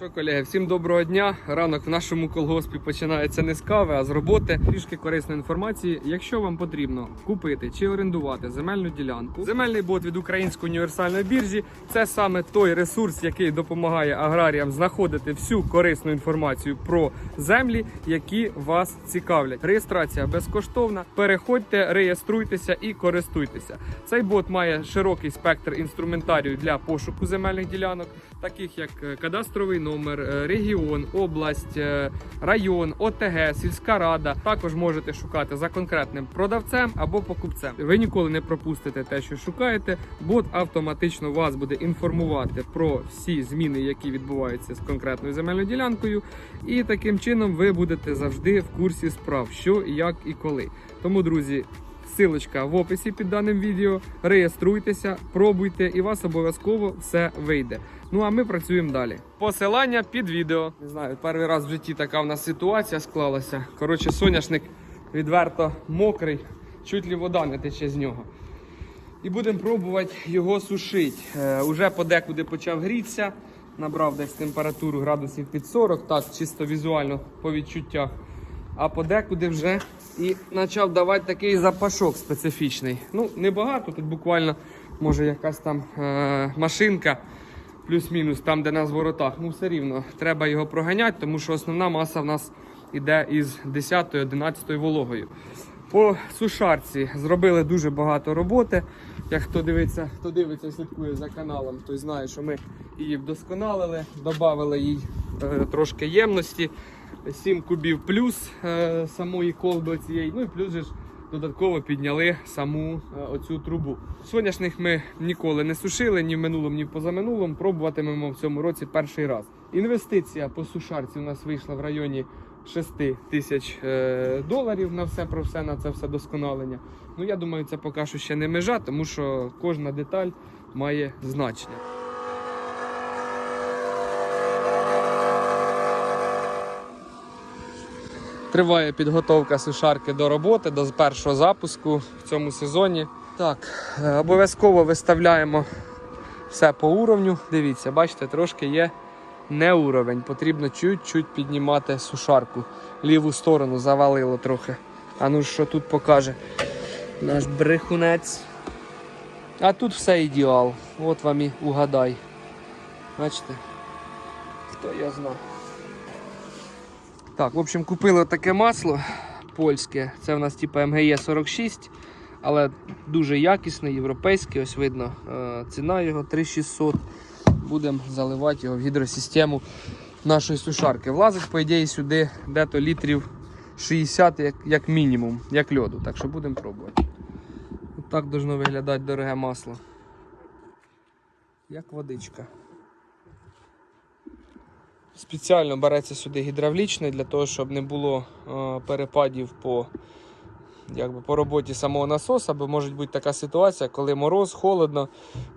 Що, колеги, всім доброго дня. Ранок в нашому колгоспі починається не з кави, а з роботи. Трішки корисної інформації. Якщо вам потрібно купити чи орендувати земельну ділянку, земельний бот від української універсальної біржі це саме той ресурс, який допомагає аграріям знаходити всю корисну інформацію про землі, які вас цікавлять. Реєстрація безкоштовна. Переходьте, реєструйтеся і користуйтеся. Цей бот має широкий спектр інструментарію для пошуку земельних ділянок, таких як кадастровий номер, е, регіон, область, е, район, ОТГ, сільська рада. Також можете шукати за конкретним продавцем або покупцем. Ви ніколи не пропустите те, що шукаєте. Бот автоматично вас буде інформувати про всі зміни, які відбуваються з конкретною земельною ділянкою, і таким чином ви будете завжди в курсі справ, що, як і коли. Тому, друзі. Силочка в описі під даним відео. Реєструйтеся, пробуйте, і вас обов'язково все вийде. Ну а ми працюємо далі. Посилання під відео. Не знаю, перший раз в житті така в нас ситуація склалася. Коротше, соняшник відверто мокрий, чуть ли вода не тече з нього. І будемо пробувати його сушити. Е, уже подекуди почав грітися, набрав десь температуру градусів під 40, так чисто візуально по відчуттях. А подекуди вже і почав давати такий запашок специфічний. Ну, небагато, тут буквально може якась там е- машинка, плюс-мінус, там, де на зворотах. Ну, все рівно треба його проганяти, тому що основна маса в нас іде із 10-11 вологою. По сушарці зробили дуже багато роботи. Як хто дивиться, хто дивиться, слідкує за каналом, той знає, що ми її вдосконалили, додали їй е, трошки ємності. 7 кубів плюс е, самої колби цієї. Ну і плюс же ж додатково підняли саму е, оцю трубу. Соняшник ми ніколи не сушили ні в минулому, ні в позаминулому. Пробуватимемо в цьому році перший раз. Інвестиція по сушарці у нас вийшла в районі 6 тисяч е, доларів на все про все, на це все досконалення. Ну я думаю, це поки що ще не межа, тому що кожна деталь має значення. Триває підготовка сушарки до роботи, до першого запуску в цьому сезоні. Так, е, обов'язково виставляємо все по уровню. Дивіться, бачите, трошки є не уровень. Потрібно чуть-чуть піднімати сушарку. Ліву сторону завалило трохи. А ну що тут покаже наш брехунець. А тут все ідеал. От вам і угадай. Бачите? Хто його знає. Так, в общем, купили таке масло польське. Це в нас типу МГЄ 46, але дуже якісне, європейське. Ось видно е, ціна його 3600. Будемо заливати його в гідросистему нашої сушарки. Влазить, по ідеї, сюди дето літрів 60 як, як мінімум, як льоду. Так що будемо пробувати. От так должно виглядати дороге масло. Як водичка. Спеціально береться сюди гідравлічний для того, щоб не було е, перепадів по, якби, по роботі самого насоса, бо може бути така ситуація, коли мороз, холодно,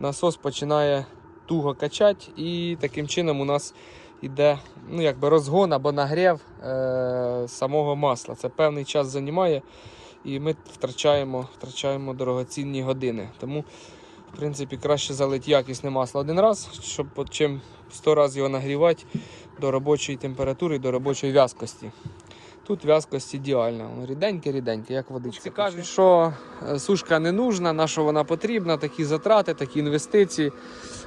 насос починає туго качати і таким чином у нас йде ну, якби розгон або нагрів е, самого масла. Це певний час займає і ми втрачаємо, втрачаємо дорогоцінні години. Тому в принципі, краще залити якісне масло один раз, щоб чим 100 разів його нагрівати до робочої температури, до робочої в'язкості. Тут в'язкость ідеальна, ріденьке, ріденьке, як водичка. Всі кажуть, що е, сушка не нужна, на що вона потрібна, такі затрати, такі інвестиції.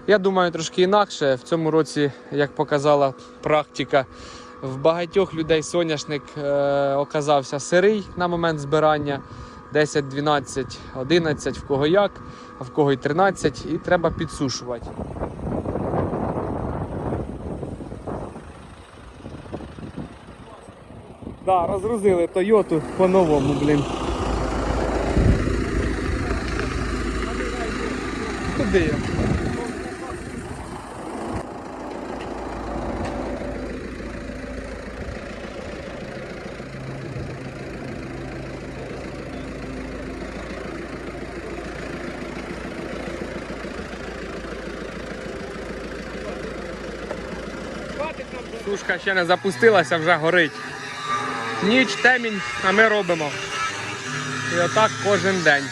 Я думаю, трошки інакше. В цьому році, як показала практика, в багатьох людей соняшник е, оказався сирий на момент збирання. 10, 12, 11, в кого як, а в кого й 13, і треба підсушувати. Да, розгрузили Тойоту по-новому, блін. Куди я? Сушка ще не запустилася, вже горить. Ніч, темінь, а ми робимо. І отак кожен день.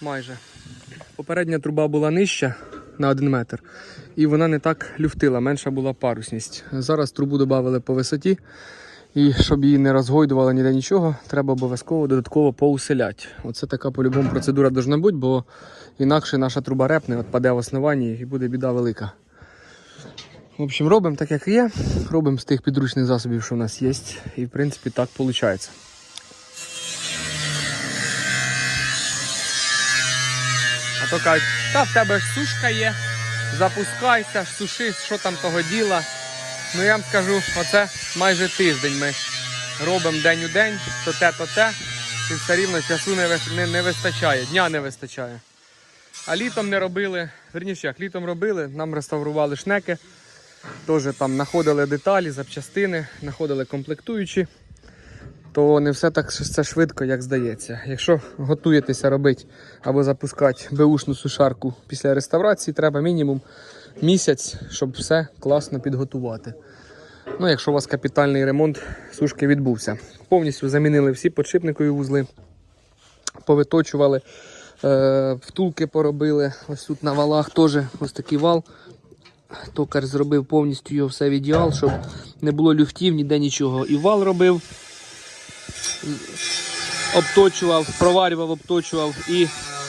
Майже. Попередня труба була нижча на 1 метр. і вона не так люфтила, менша була парусність. Зараз трубу додали по висоті. І щоб її не розгойдувало ніде нічого, треба обов'язково додатково поуселяти. Оце така по-любому процедура должна бути, бо інакше наша труба репне, от паде в основанні і буде біда велика. В общем, робимо так, як є. Робимо з тих підручних засобів, що в нас є. І в принципі так виходить. А то кажуть, та в тебе ж сушка є, запускайся, суши, що там того діла. Ну я вам скажу, оце майже тиждень ми робимо день у день, то те, то те, і все рівно часу не, не, не вистачає, дня не вистачає. А літом не робили, верніше як літом робили, нам реставрували шнеки, теж там знаходили деталі, запчастини, знаходили комплектуючі, то не все так все швидко, як здається. Якщо готуєтеся робити або запускати беушну сушарку після реставрації, треба мінімум місяць, щоб все класно підготувати. Ну, якщо у вас капітальний ремонт сушки відбувся. Повністю замінили всі подшипникові вузли, повиточували, е, втулки поробили. Ось тут на валах теж ось такий вал. Токар зробив повністю його все в ідеал, щоб не було люфтів, ніде нічого. І вал робив, обточував, проварював, обточував. І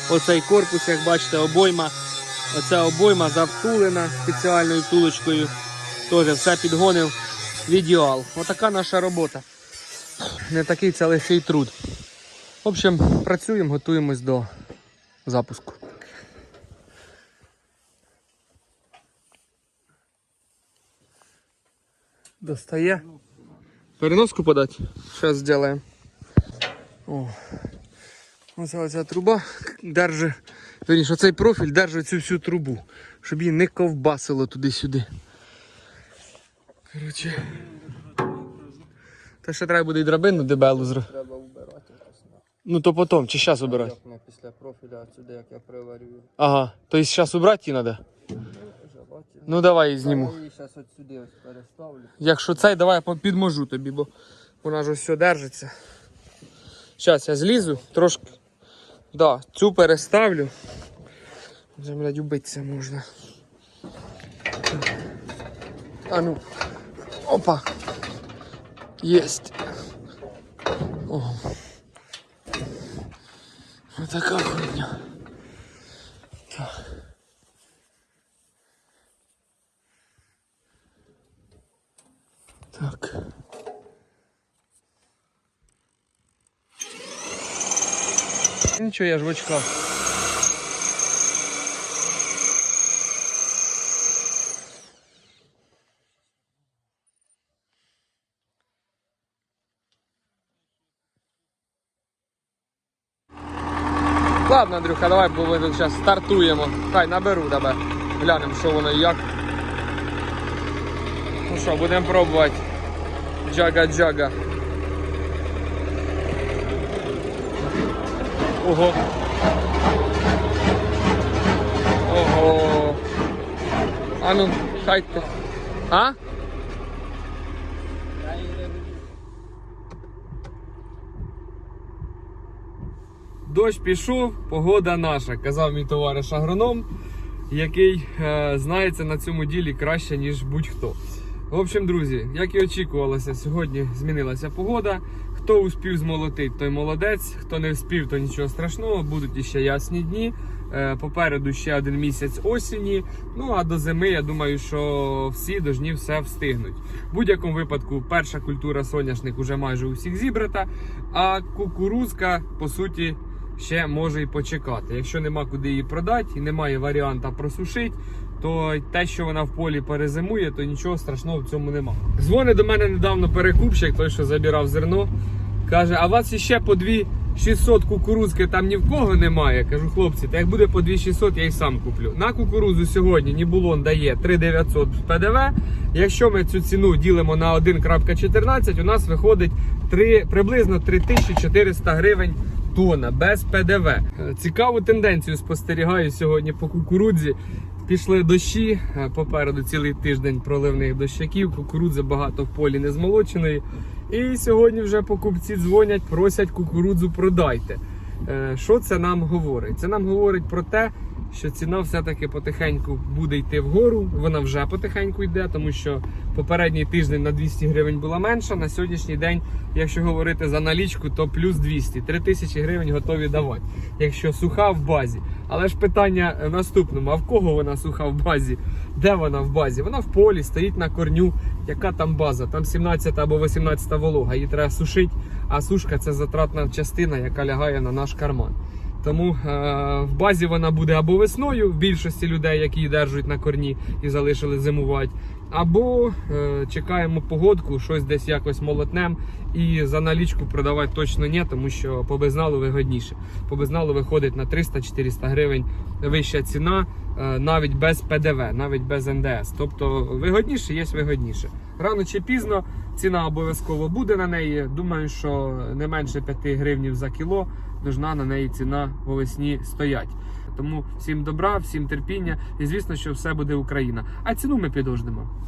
оцей корпус, як бачите, обойма. Оця обойма завтулена спеціальною втулочкою. Теж все підгонив в ідеал. Отака наша робота. Не такий це легкий труд. В общем, працюємо, готуємось до запуску. Достає. Переноску подати? Зараз зробимо. О. Оце оця труба держить, верніше, оцей профіль держить цю всю трубу, щоб її не ковбасило туди-сюди. Коротше. Та ще треба буде і драбину дебелу зробити. Треба вбирати якось. Ну то потім, чи зараз обирати? Після профіля сюди, як я приварюю. Ага, то есть зараз убрати її треба? Вже. Ну давай її зніму. Я її зараз от сюди ось переставлю. Якщо цей, давай я підможу тобі, бо вона ж ось все держиться. Зараз я злізу, трошки. Да, цю переставлю. Вже, блядь, убитися можна. А ну. Опа. Єсть. О. Ось така хуйня. Так. Нічого, я ж в. Ладно, Андрюха, давай, бо ми стартуємо. Хай наберу тебе. Глянемо, що воно як. Ну що, будемо пробувати. Джага-джага. Ого. Ого. А ну, хай ти. А? Дощ пішов, погода наша, казав мій товариш агроном, який е, знається на цьому ділі краще, ніж будь-хто. В общем, друзі, як і очікувалося, сьогодні змінилася погода. Хто успів змолотить, той молодець. Хто не вспів, то нічого страшного. Будуть іще ясні дні. Е, Попереду ще один місяць осені. Ну а до зими я думаю, що всі дожні все встигнуть. В будь-якому випадку, перша культура соняшник уже майже у всіх зібрата, а кукурузка, по суті, ще може і почекати. Якщо нема куди її продати і немає варіанта просушити, то те, що вона в полі перезимує, то нічого страшного в цьому нема. Дзвонить до мене недавно перекупщик, той, що забирав зерно. Каже, а у вас іще по 2600 кукурузки там ні в кого немає. Кажу, хлопці, та як буде по 2600, я й сам куплю. На кукурузу сьогодні Нібулон дає 3900 з ПДВ. Якщо ми цю ціну ділимо на 1.14, у нас виходить 3, приблизно 3400 гривень тонна без ПДВ. Цікаву тенденцію спостерігаю сьогодні по кукурудзі. Пішли дощі, е, попереду цілий тиждень проливних дощаків, кукурудзи багато в полі не змолоченої. І сьогодні вже покупці дзвонять, просять кукурудзу продайте. Е, Що це нам говорить? Це нам говорить про те, що ціна все-таки потихеньку буде йти вгору. Вона вже потихеньку йде, тому що попередній тиждень на 200 гривень була менша. На сьогоднішній день, якщо говорити за налічку, то плюс 200. 3000 гривень готові давати, якщо суха в базі. Але ж питання наступному: а в кого вона суха в базі? Де вона в базі? Вона в полі, стоїть на корню. Яка там база? Там 17 або 18 волога. Її треба сушити, а сушка це затратна частина, яка лягає на наш карман. Тому е, в базі вона буде або весною в більшості людей, які її держать на корні і залишили зимувати, або е, чекаємо погодку, щось десь якось молотнем і за налічку продавати точно ні, тому що по безналу вигодніше. По безналу виходить на 300-400 гривень вища ціна, е, навіть без ПДВ, навіть без НДС. Тобто вигодніше є вигодніше. Рано чи пізно ціна обов'язково буде на неї. Думаю, що не менше 5 гривнів за кіло должна на неї ціна по весні стоять. Тому всім добра, всім терпіння, і звісно, що все буде Україна. А ціну ми підождемо.